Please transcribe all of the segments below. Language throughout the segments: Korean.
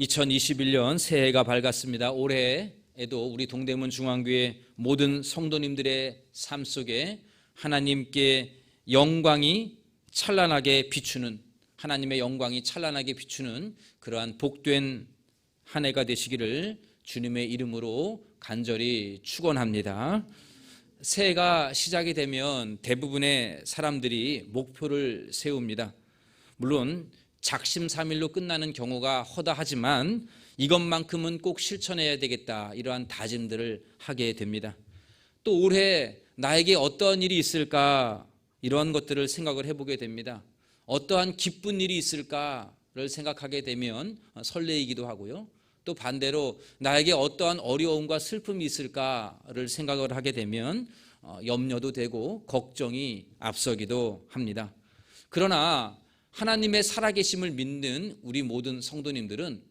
2021년 새해가 밝았습니다. 올해에도 우리 동대문 중앙교회 모든 성도님들의 삶 속에 하나님께 영광이 찬란하게 비추는 하나님의 영광이 찬란하게 비추는 그러한 복된 한 해가 되시기를 주님의 이름으로 간절히 축원합니다. 새해가 시작이 되면 대부분의 사람들이 목표를 세웁니다. 물론 작심삼일로 끝나는 경우가 허다하지만 이것만큼은 꼭 실천해야 되겠다 이러한 다짐들을 하게 됩니다. 또 올해 나에게 어떠한 일이 있을까 이러한 것들을 생각을 해보게 됩니다. 어떠한 기쁜 일이 있을까를 생각하게 되면 설레이기도 하고요. 또 반대로 나에게 어떠한 어려움과 슬픔이 있을까를 생각을 하게 되면 어, 염려도 되고 걱정이 앞서기도 합니다. 그러나 하나님의 살아계심을 믿는 우리 모든 성도님들은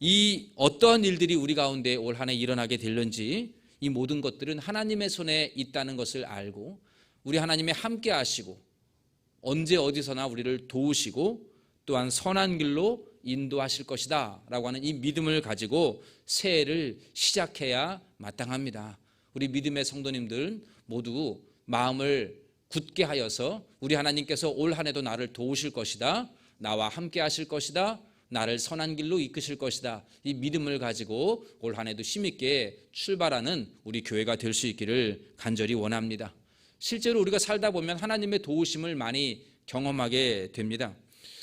이 어떠한 일들이 우리 가운데 올 한 해 일어나게 될런지 이 모든 것들은 하나님의 손에 있다는 것을 알고 우리 하나님의 함께 하시고 언제 어디서나 우리를 도우시고 또한 선한 길로 인도하실 것이다 라고 하는 이 믿음을 가지고 새해를 시작해야 마땅합니다. 우리 믿음의 성도님들 모두 마음을 굳게 하여서 우리 하나님께서 올 한 해도 나를 도우실 것이다. 나와 함께 하실 것이다. 나를 선한 길로 이끄실 것이다. 이 믿음을 가지고 올 한 해도 힘있게 출발하는 우리 교회가 될 수 있기를 간절히 원합니다. 실제로 우리가 살다 보면 하나님의 도우심을 많이 경험하게 됩니다.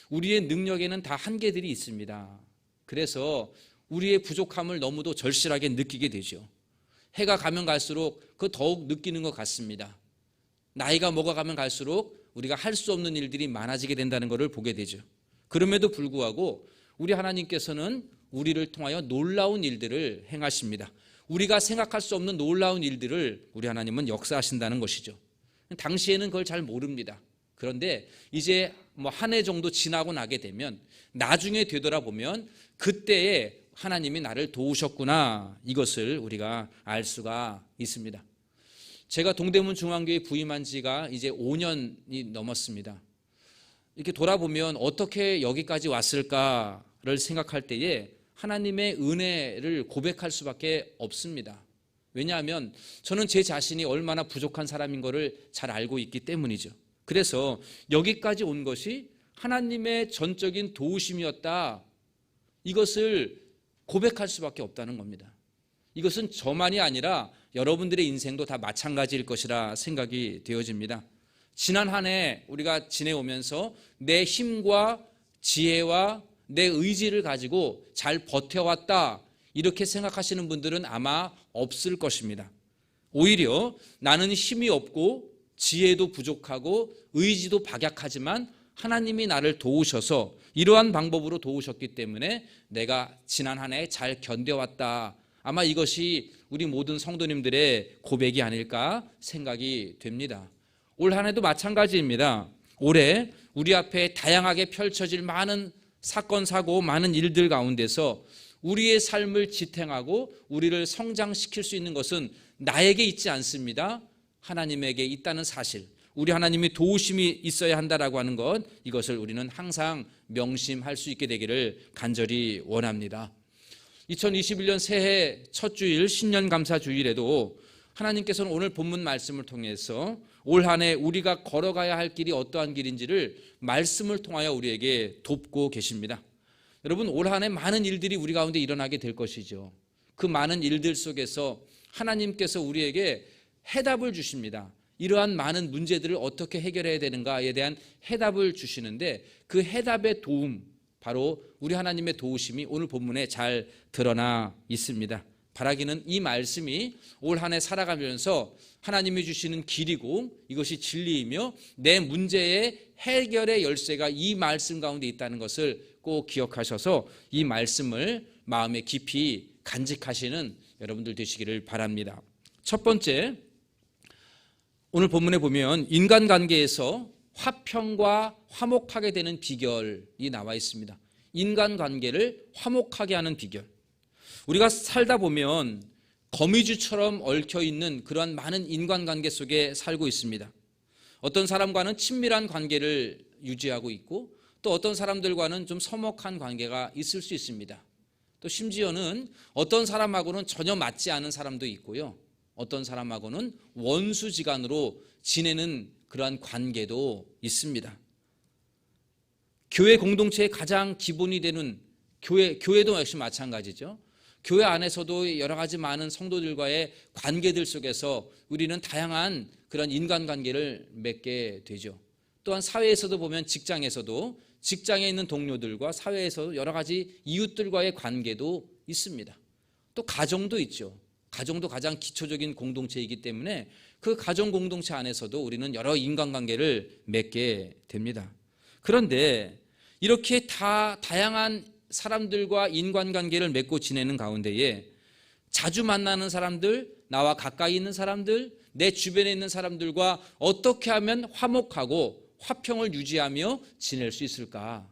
우리의 능력에는 다 한계들이 있습니다. 그래서 우리의 부족함을 너무도 절실하게 느끼게 되죠. 해가 가면 갈수록 그 더욱 느끼는 것 같습니다. 나이가 먹어가면 갈수록 우리가 할 수 없는 일들이 많아지게 된다는 것을 보게 되죠. 그럼에도 불구하고 우리 하나님께서는 우리를 통하여 놀라운 일들을 행하십니다. 우리가 생각할 수 없는 놀라운 일들을 우리 하나님은 역사하신다는 것이죠. 당시에는 그걸 잘 모릅니다. 그런데 이제 뭐 한 해 정도 지나고 나게 되면 나중에 되돌아보면 그때에 하나님이 나를 도우셨구나 이것을 우리가 알 수가 있습니다. 제가 동대문 중앙교회 부임한 지가 이제 5년이 넘었습니다. 이렇게 돌아보면 어떻게 여기까지 왔을까를 생각할 때에 하나님의 은혜를 고백할 수밖에 없습니다. 왜냐하면 저는 제 자신이 얼마나 부족한 사람인 것을 잘 알고 있기 때문이죠. 그래서 여기까지 온 것이 하나님의 전적인 도우심이었다. 이것을 고백할 수밖에 없다는 겁니다. 이것은 저만이 아니라 여러분들의 인생도 다 마찬가지일 것이라 생각이 되어집니다. 지난 한 해 우리가 지내오면서 내 힘과 지혜와 내 의지를 가지고 잘 버텨왔다. 이렇게 생각하시는 분들은 아마 없을 것입니다. 오히려 나는 힘이 없고 지혜도 부족하고 의지도 박약하지만 하나님이 나를 도우셔서 이러한 방법으로 도우셨기 때문에 내가 지난 한 해 잘 견뎌왔다. 아마 이것이 우리 모든 성도님들의 고백이 아닐까 생각이 됩니다. 올 한 해도 마찬가지입니다. 올해 우리 앞에 다양하게 펼쳐질 많은 사건, 사고, 많은 일들 가운데서 우리의 삶을 지탱하고 우리를 성장시킬 수 있는 것은 나에게 있지 않습니다. 하나님에게 있다는 사실. 우리 하나님이 도우심이 있어야 한다라고 하는 것 이것을 우리는 항상 명심할 수 있게 되기를 간절히 원합니다. 2021년 새해 첫 주일 신년 감사 주일에도 하나님께서는 오늘 본문 말씀을 통해서 올 한 해 우리가 걸어가야 할 길이 어떠한 길인지를 말씀을 통하여 우리에게 돕고 계십니다. 여러분 올 한 해 많은 일들이 우리 가운데 일어나게 될 것이죠. 그 많은 일들 속에서 하나님께서 우리에게 해답을 주십니다. 이러한 많은 문제들을 어떻게 해결해야 되는가에 대한 해답을 주시는데 그 해답의 도움 바로 우리 하나님의 도우심이 오늘 본문에 잘 드러나 있습니다. 바라기는 이 말씀이 올 한 해 살아가면서 하나님이 주시는 길이고 이것이 진리이며 내 문제의 해결의 열쇠가 이 말씀 가운데 있다는 것을 꼭 기억하셔서 이 말씀을 마음에 깊이 간직하시는 여러분들 되시기를 바랍니다. 첫 번째, 오늘 본문에 보면 인간관계에서 화평과 화목하게 되는 비결이 나와 있습니다. 인간관계를 화목하게 하는 비결. 우리가 살다 보면 거미줄처럼 얽혀 있는 그러한 많은 인간관계 속에 살고 있습니다. 어떤 사람과는 친밀한 관계를 유지하고 있고 또 어떤 사람들과는 좀 서먹한 관계가 있을 수 있습니다. 또 심지어는 어떤 사람하고는 전혀 맞지 않은 사람도 있고요. 어떤 사람하고는 원수지간으로 지내는 그러한 관계도 있습니다. 교회 공동체의 가장 기본이 되는 교회 교회도 역시 마찬가지죠. 교회 안에서도 여러 가지 많은 성도들과의 관계들 속에서 우리는 다양한 그런 인간관계를 맺게 되죠. 또한 사회에서도 보면 직장에서도 직장에 있는 동료들과 사회에서 여러 가지 이웃들과의 관계도 있습니다. 또 가정도 있죠. 가정도 가장 기초적인 공동체이기 때문에 그 가정 공동체 안에서도 우리는 여러 인간관계를 맺게 됩니다. 그런데 이렇게 다 다양한 사람들과 인간관계를 맺고 지내는 가운데에 자주 만나는 사람들, 나와 가까이 있는 사람들, 내 주변에 있는 사람들과 어떻게 하면 화목하고 화평을 유지하며 지낼 수 있을까?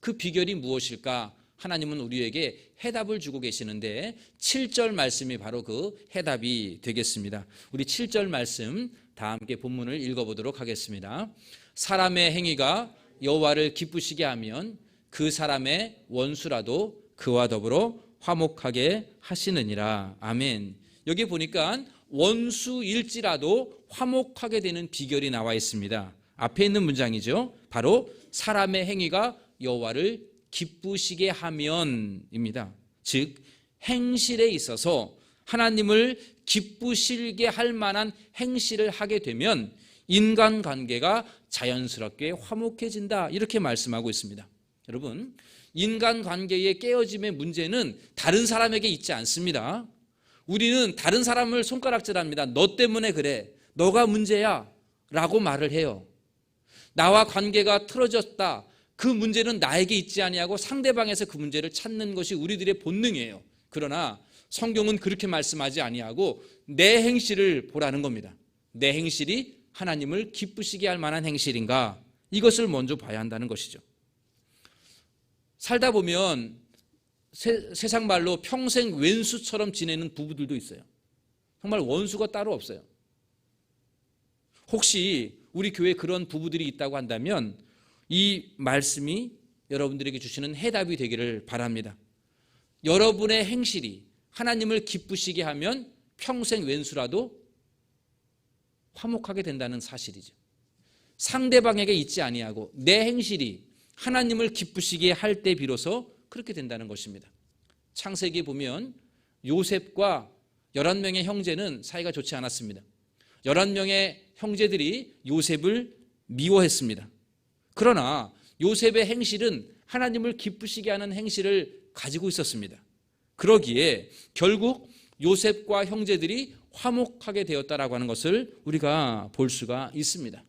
그 비결이 무엇일까? 하나님은 우리에게 해답을 주고 계시는데 7절 말씀이 바로 그 해답이 되겠습니다. 우리 7절 말씀 다 함께 본문을 읽어보도록 하겠습니다. 사람의 행위가 여호와를 기쁘시게 하면 그 사람의 원수라도 그와 더불어 화목하게 하시느니라. 아멘. 여기 보니까 원수일지라도 화목하게 되는 비결이 나와 있습니다. 앞에 있는 문장이죠. 바로 사람의 행위가 여호와를 기쁘시게 하면입니다. 즉 행실에 있어서 하나님을 기쁘시게 할 만한 행실을 하게 되면 인간 관계가 자연스럽게 화목해진다. 이렇게 말씀하고 있습니다. 여러분, 인간 관계의 깨어짐의 문제는 다른 사람에게 있지 않습니다. 우리는 다른 사람을 손가락질합니다. 너 때문에 그래. 너가 문제야. 라고 말을 해요. 나와 관계가 틀어졌다. 그 문제는 나에게 있지 아니하고 상대방에서 그 문제를 찾는 것이 우리들의 본능이에요. 그러나 성경은 그렇게 말씀하지 아니하고 내 행실을 보라는 겁니다. 내 행실이 하나님을 기쁘시게 할 만한 행실인가? 이것을 먼저 봐야 한다는 것이죠. 살다 보면 세, 세상 말로 평생 왼수처럼 지내는 부부들도 있어요. 정말 원수가 따로 없어요. 혹시 우리 교회에 그런 부부들이 있다고 한다면 이 말씀이 여러분들에게 주시는 해답이 되기를 바랍니다. 여러분의 행실이 하나님을 기쁘시게 하면 평생 왼수라도 화목하게 된다는 사실이죠. 상대방에게 있지 아니하고 내 행실이 하나님을 기쁘시게 할 때 비로소 그렇게 된다는 것입니다. 창세기 보면 요셉과 11명의 형제는 사이가 좋지 않았습니다. 11명의 형제들이 요셉을 미워했습니다. 그러나 요셉의 행실은 하나님을 기쁘시게 하는 행실을 가지고 있었습니다. 그러기에 결국 요셉과 형제들이 화목하게 되었다라고 하는 것을 우리가 볼 수가 있습니다.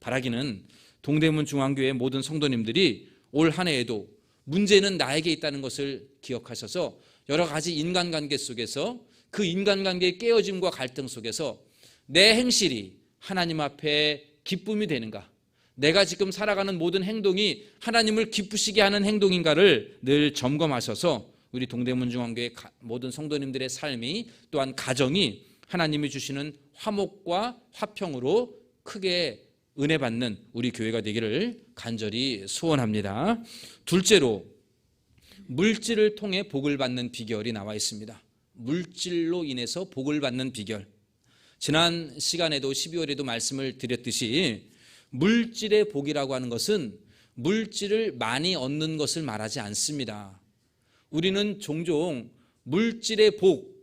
바라기는 동대문 중앙교회 모든 성도님들이 올 한 해에도 문제는 나에게 있다는 것을 기억하셔서 여러 가지 인간관계 속에서 그 인간관계의 깨어짐과 갈등 속에서 내 행실이 하나님 앞에 기쁨이 되는가? 내가 지금 살아가는 모든 행동이 하나님을 기쁘시게 하는 행동인가를 늘 점검하셔서 우리 동대문 중앙교회 모든 성도님들의 삶이 또한 가정이 하나님이 주시는 화목과 화평으로 크게 은혜 받는 우리 교회가 되기를 간절히 소원합니다. 둘째로 물질을 통해 복을 받는 비결이 나와 있습니다. 물질로 인해서 복을 받는 비결. 지난 시간에도 12월에도 말씀을 드렸듯이 물질의 복이라고 하는 것은 물질을 많이 얻는 것을 말하지 않습니다. 우리는 종종 물질의 복,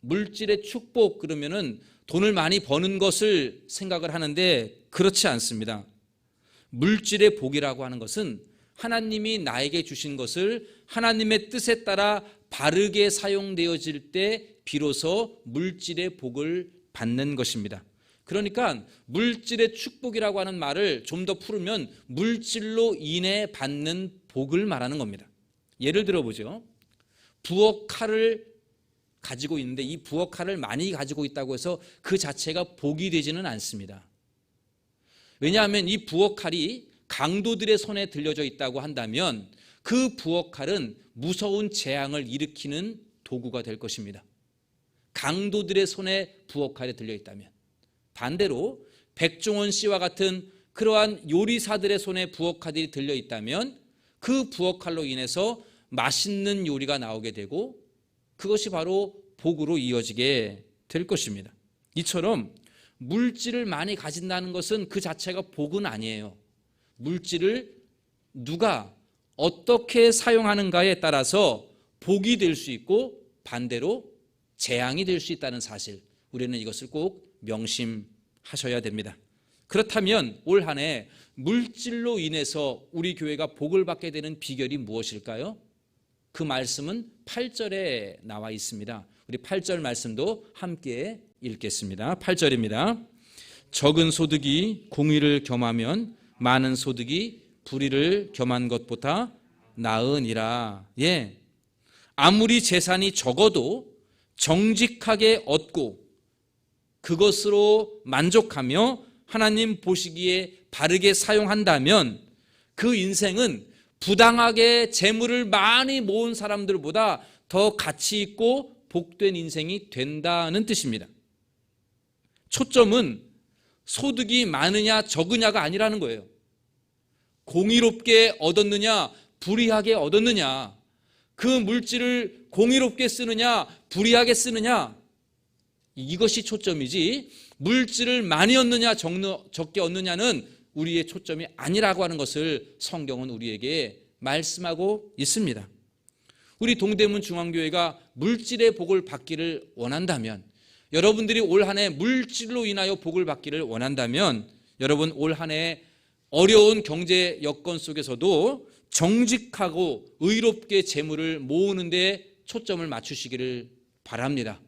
물질의 축복 그러면은 돈을 많이 버는 것을 생각을 하는데 그렇지 않습니다. 물질의 복이라고 하는 것은 하나님이 나에게 주신 것을 하나님의 뜻에 따라 바르게 사용되어질 때 비로소 물질의 복을 받는 것입니다. 그러니까 물질의 축복이라고 하는 말을 좀 더 풀으면 물질로 인해 받는 복을 말하는 겁니다. 예를 들어 보죠. 부엌 칼을 가지고 있는데 이 부엌 칼을 많이 가지고 있다고 해서 그 자체가 복이 되지는 않습니다. 왜냐하면 이 부엌 칼이 강도들의 손에 들려져 있다고 한다면 그 부엌 칼은 무서운 재앙을 일으키는 도구가 될 것입니다. 강도들의 손에 부엌 칼이 들려 있다면 반대로 백종원 씨와 같은 그러한 요리사들의 손에 부엌 칼이 들려 있다면 그 부엌 칼로 인해서 맛있는 요리가 나오게 되고 그것이 바로 복으로 이어지게 될 것입니다. 이처럼 물질을 많이 가진다는 것은 그 자체가 복은 아니에요. 물질을 누가 어떻게 사용하는가에 따라서 복이 될 수 있고 반대로 재앙이 될 수 있다는 사실. 우리는 이것을 꼭 명심하셔야 됩니다. 그렇다면 올 한 해 물질로 인해서 우리 교회가 복을 받게 되는 비결이 무엇일까요? 그 말씀은 8절에 나와 있습니다. 우리 8절 말씀도 함께 읽겠습니다. 8절입니다. 적은 소득이 공의를 겸하면 많은 소득이 불의를 겸한 것보다 나으니라. 예. 아무리 재산이 적어도 정직하게 얻고 그것으로 만족하며 하나님 보시기에 바르게 사용한다면 그 인생은 부당하게 재물을 많이 모은 사람들보다 더 가치 있고 복된 인생이 된다는 뜻입니다. 초점은 소득이 많으냐 적으냐가 아니라는 거예요. 공의롭게 얻었느냐 불의하게 얻었느냐 그 물질을 공의롭게 쓰느냐 불의하게 쓰느냐 이것이 초점이지 물질을 많이 얻느냐 적게 얻느냐는 우리의 초점이 아니라고 하는 것을 성경은 우리에게 말씀하고 있습니다. 우리 동대문 중앙교회가 물질의 복을 받기를 원한다면 여러분들이 올 한 해 물질로 인하여 복을 받기를 원한다면 여러분 올 한 해 어려운 경제 여건 속에서도 정직하고 의롭게 재물을 모으는데 초점을 맞추시기를 바랍니다.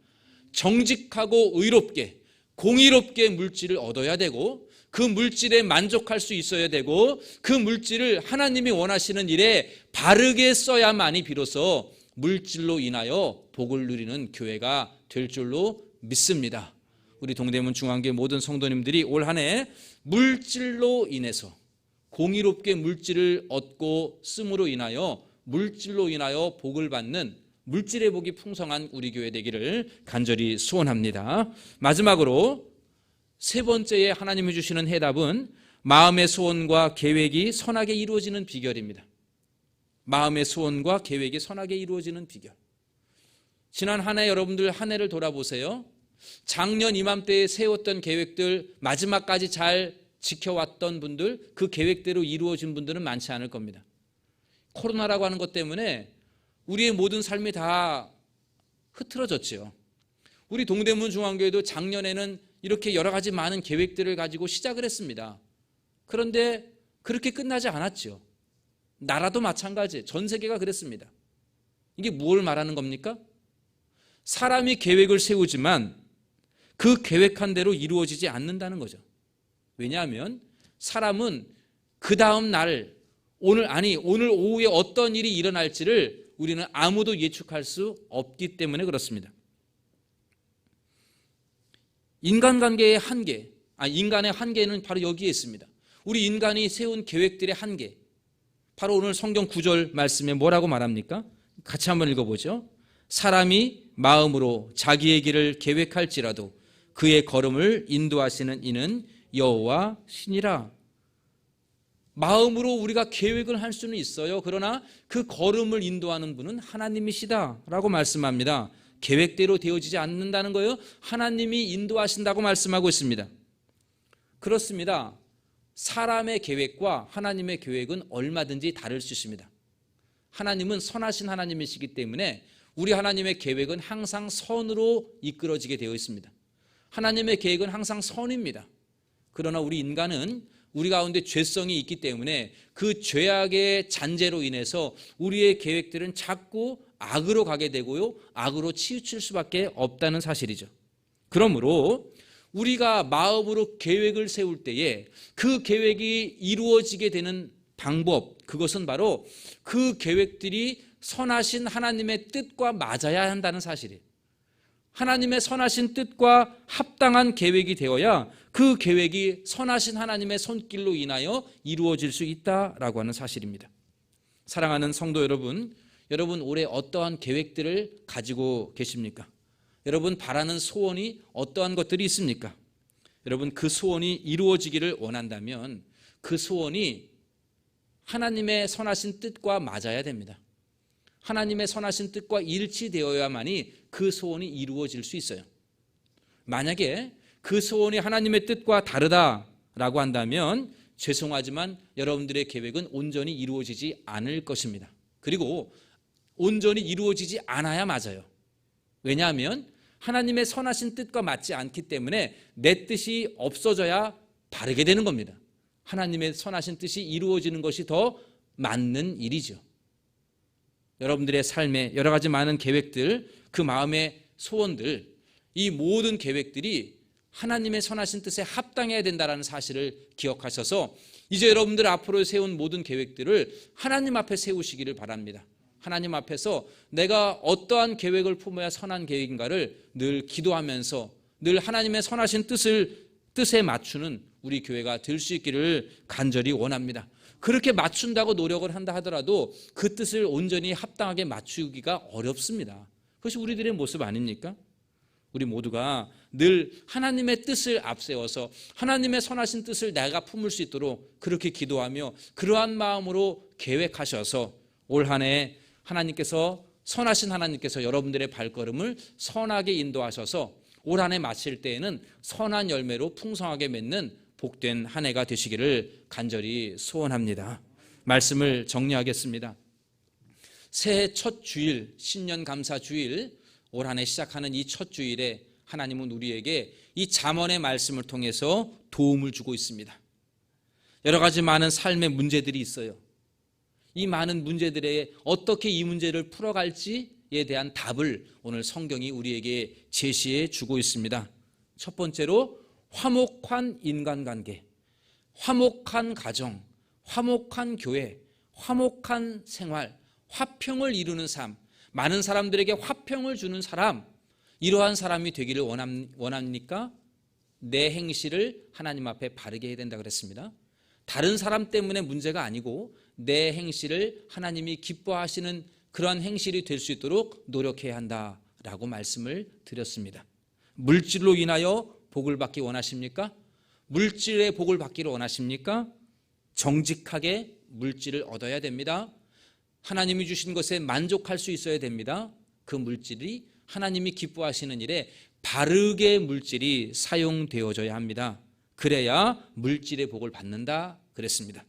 정직하고 의롭게 공의롭게 물질을 얻어야 되고 그 물질에 만족할 수 있어야 되고 그 물질을 하나님이 원하시는 일에 바르게 써야만이 비로소 물질로 인하여 복을 누리는 교회가 될 줄로 믿습니다. 우리 동대문 중앙교회 모든 성도님들이 올 한 해 물질로 인해서 공의롭게 물질을 얻고 씀으로 인하여 물질로 인하여 복을 받는 물질의 복이 풍성한 우리 교회 되기를 간절히 소원합니다. 마지막으로 세 번째에 하나님이 주시는 해답은 마음의 소원과 계획이 선하게 이루어지는 비결입니다. 마음의 소원과 계획이 선하게 이루어지는 비결. 지난 한 해 여러분들 한 해를 돌아보세요. 작년 이맘때에 세웠던 계획들 마지막까지 잘 지켜왔던 분들 그 계획대로 이루어진 분들은 많지 않을 겁니다. 코로나라고 하는 것 때문에 우리의 모든 삶이 다 흐트러졌지요. 우리 동대문 중앙교회도 작년에는 이렇게 여러 가지 많은 계획들을 가지고 시작을 했습니다. 그런데 그렇게 끝나지 않았죠. 나라도 마찬가지, 전 세계가 그랬습니다. 이게 무엇을 말하는 겁니까? 사람이 계획을 세우지만 그 계획한 대로 이루어지지 않는다는 거죠. 왜냐하면 사람은 그 다음 날, 오늘, 아니, 오늘 오후에 어떤 일이 일어날지를 우리는 아무도 예측할 수 없기 때문에 그렇습니다. 인간관계의 한계, 아, 인간의 한계는 바로 여기에 있습니다. 우리 인간이 세운 계획들의 한계. 바로 오늘 성경 구절 말씀에 뭐라고 말합니까? 같이 한번 읽어보죠. 사람이 마음으로 자기의 길을 계획할지라도 그의 걸음을 인도하시는 이는 여호와 신이라. 마음으로 우리가 계획을 할 수는 있어요. 그러나 그 걸음을 인도하는 분은 하나님이시다라고 말씀합니다. 계획대로 되어지지 않는다는 거예요. 하나님이 인도하신다고 말씀하고 있습니다. 그렇습니다. 사람의 계획과 하나님의 계획은 얼마든지 다를 수 있습니다. 하나님은 선하신 하나님이시기 때문에 우리 하나님의 계획은 항상 선으로 이끌어지게 되어 있습니다. 하나님의 계획은 항상 선입니다. 그러나 우리 인간은 우리 가운데 죄성이 있기 때문에 그 죄악의 잔재로 인해서 우리의 계획들은 자꾸 악으로 가게 되고요. 악으로 치우칠 수밖에 없다는 사실이죠. 그러므로 우리가 마음으로 계획을 세울 때에 그 계획이 이루어지게 되는 방법, 그것은 바로 그 계획들이 선하신 하나님의 뜻과 맞아야 한다는 사실이에요. 하나님의 선하신 뜻과 합당한 계획이 되어야 그 계획이 선하신 하나님의 손길로 인하여 이루어질 수 있다라고 하는 사실입니다. 사랑하는 성도 여러분, 여러분 올해 어떠한 계획들을 가지고 계십니까? 여러분 바라는 소원이 어떠한 것들이 있습니까? 여러분 그 소원이 이루어지기를 원한다면 그 소원이 하나님의 선하신 뜻과 맞아야 됩니다. 하나님의 선하신 뜻과 일치되어야만이 그 소원이 이루어질 수 있어요. 만약에 그 소원이 하나님의 뜻과 다르다라고 한다면 죄송하지만 여러분들의 계획은 온전히 이루어지지 않을 것입니다. 그리고 온전히 이루어지지 않아야 맞아요. 왜냐하면 하나님의 선하신 뜻과 맞지 않기 때문에 내 뜻이 없어져야 바르게 되는 겁니다. 하나님의 선하신 뜻이 이루어지는 것이 더 맞는 일이죠. 여러분들의 삶에 여러 가지 많은 계획들, 그 마음의 소원들, 이 모든 계획들이 하나님의 선하신 뜻에 합당해야 된다는 사실을 기억하셔서 이제 여러분들 앞으로 세운 모든 계획들을 하나님 앞에 세우시기를 바랍니다. 하나님 앞에서 내가 어떠한 계획을 품어야 선한 계획인가를 늘 기도하면서 늘 하나님의 선하신 뜻을 뜻에 맞추는 우리 교회가 될 수 있기를 간절히 원합니다. 그렇게 맞춘다고 노력을 한다 하더라도 그 뜻을 온전히 합당하게 맞추기가 어렵습니다. 그것이 우리들의 모습 아닙니까? 우리 모두가 늘 하나님의 뜻을 앞세워서 하나님의 선하신 뜻을 내가 품을 수 있도록 그렇게 기도하며 그러한 마음으로 계획하셔서 올 한 해 하나님께서 선하신 하나님께서 여러분들의 발걸음을 선하게 인도하셔서 올 한 해 마칠 때에는 선한 열매로 풍성하게 맺는 복된 한 해가 되시기를 간절히 소원합니다. 말씀을 정리하겠습니다. 새해 첫 주일, 신년 감사 주일, 올 한 해 시작하는 이 첫 주일에 하나님은 우리에게 이 잠언의 말씀을 통해서 도움을 주고 있습니다. 여러 가지 많은 삶의 문제들이 있어요. 이 많은 문제들에 어떻게 이 문제를 풀어갈지에 대한 답을 오늘 성경이 우리에게 제시해 주고 있습니다. 첫 번째로 화목한 인간관계, 화목한 가정, 화목한 교회, 화목한 생활, 화평을 이루는 삶, 많은 사람들에게 화평을 주는 사람, 이러한 사람이 되기를 원합니까? 내 행실을 하나님 앞에 바르게 해야 된다 그랬습니다. 다른 사람 때문에 문제가 아니고 내 행실을 하나님이 기뻐하시는 그러한 행실이 될 수 있도록 노력해야 한다라고 말씀을 드렸습니다. 물질로 인하여 복을 받기 원하십니까? 물질의 복을 받기를 원하십니까? 정직하게 물질을 얻어야 됩니다. 하나님이 주신 것에 만족할 수 있어야 됩니다. 그 물질이 하나님이 기뻐하시는 일에 바르게 물질이 사용되어져야 합니다. 그래야 물질의 복을 받는다 그랬습니다.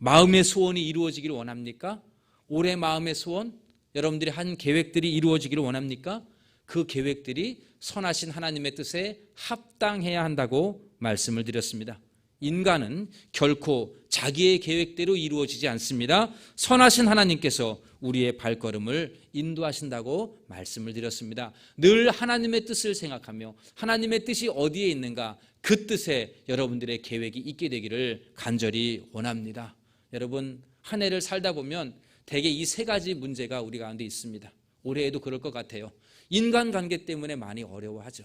마음의 소원이 이루어지기를 원합니까? 올해 마음의 소원, 여러분들이 한 계획들이 이루어지기를 원합니까? 그 계획들이 선하신 하나님의 뜻에 합당해야 한다고 말씀을 드렸습니다. 인간은 결코 자기의 계획대로 이루어지지 않습니다. 선하신 하나님께서 우리의 발걸음을 인도하신다고 말씀을 드렸습니다. 늘 하나님의 뜻을 생각하며 하나님의 뜻이 어디에 있는가 그 뜻에 여러분들의 계획이 있게 되기를 간절히 원합니다. 여러분 한 해를 살다 보면 대개 이 세 가지 문제가 우리 가운데 있습니다. 올해에도 그럴 것 같아요. 인간관계 때문에 많이 어려워하죠.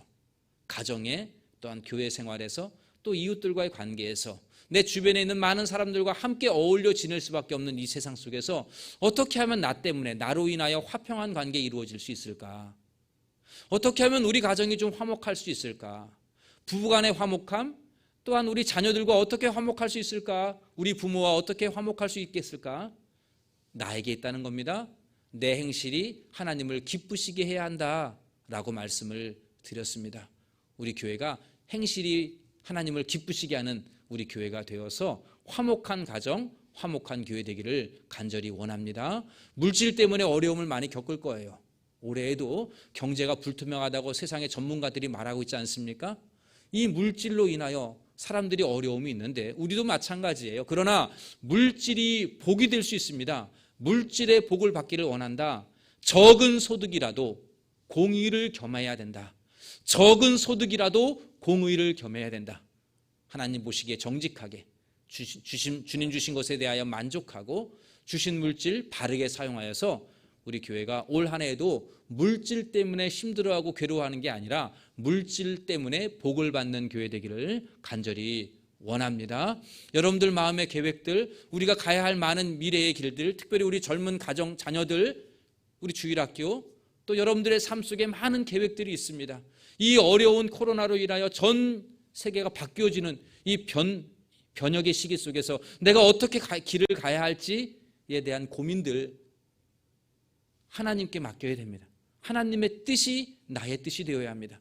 가정에 또한 교회 생활에서 또 이웃들과의 관계에서 내 주변에 있는 많은 사람들과 함께 어울려 지낼 수밖에 없는 이 세상 속에서 어떻게 하면 나 때문에 나로 인하여 화평한 관계 이루어질 수 있을까? 어떻게 하면 우리 가정이 좀 화목할 수 있을까? 부부간의 화목함, 또한 우리 자녀들과 어떻게 화목할 수 있을까? 우리 부모와 어떻게 화목할 수 있겠을까? 나에게 있다는 겁니다. 내 행실이 하나님을 기쁘시게 해야 한다라고 말씀을 드렸습니다. 우리 교회가 행실이 하나님을 기쁘시게 하는 우리 교회가 되어서 화목한 가정, 화목한 교회 되기를 간절히 원합니다. 물질 때문에 어려움을 많이 겪을 거예요. 올해에도 경제가 불투명하다고 세상의 전문가들이 말하고 있지 않습니까? 이 물질로 인하여 사람들이 어려움이 있는데 우리도 마찬가지예요. 그러나 물질이 복이 될 수 있습니다. 물질의 복을 받기를 원한다. 적은 소득이라도 공의를 겸해야 된다. 적은 소득이라도 공의를 겸해야 된다. 하나님 보시기에 정직하게 주신, 주님 주신 것에 대하여 만족하고 주신 물질 바르게 사용하여서 우리 교회가 올 한 해에도 물질 때문에 힘들어하고 괴로워하는 게 아니라 물질 때문에 복을 받는 교회 되기를 간절히 원합니다. 여러분들 마음의 계획들, 우리가 가야 할 많은 미래의 길들, 특별히 우리 젊은 가정, 자녀들, 우리 주일학교, 또 여러분들의 삶 속에 많은 계획들이 있습니다. 이 어려운 코로나로 인하여 전 세계가 바뀌어지는 이 변, 변혁의 시기 속에서 내가 어떻게 가, 길을 가야 할지에 대한 고민들 하나님께 맡겨야 됩니다. 하나님의 뜻이 나의 뜻이 되어야 합니다.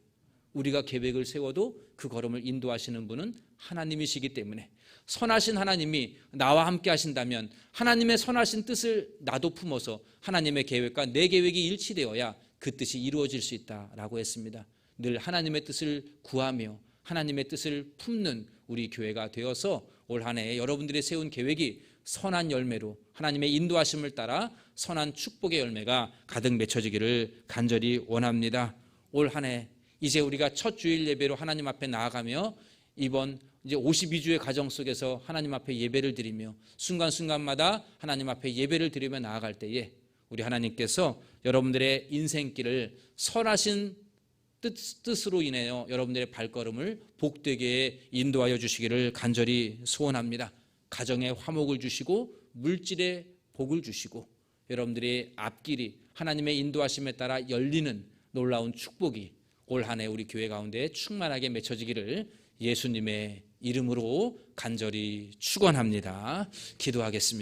우리가 계획을 세워도 그 걸음을 인도하시는 분은 하나님이시기 때문에 선하신 하나님이 나와 함께 하신다면 하나님의 선하신 뜻을 나도 품어서 하나님의 계획과 내 계획이 일치되어야 그 뜻이 이루어질 수 있다라고 했습니다. 늘 하나님의 뜻을 구하며 하나님의 뜻을 품는 우리 교회가 되어서 올 한해 여러분들이 세운 계획이 선한 열매로 하나님의 인도하심을 따라 선한 축복의 열매가 가득 맺혀지기를 간절히 원합니다. 올 한해 이제 우리가 첫 주일 예배로 하나님 앞에 나아가며 이번 이제 52주의 가정 속에서 하나님 앞에 예배를 드리며 순간순간마다 하나님 앞에 예배를 드리며 나아갈 때에 우리 하나님께서 여러분들의 인생길을 선하신 뜻, 뜻으로 인하여 여러분들의 발걸음을 복되게 인도하여 주시기를 간절히 소원합니다. 가정에 화목을 주시고 물질에 복을 주시고 여러분들의 앞길이 하나님의 인도하심에 따라 열리는 놀라운 축복이 올 한 해 우리 교회 가운데 충만하게 맺혀지기를 예수님의 이름으로 간절히 축원합니다. 기도하겠습니다.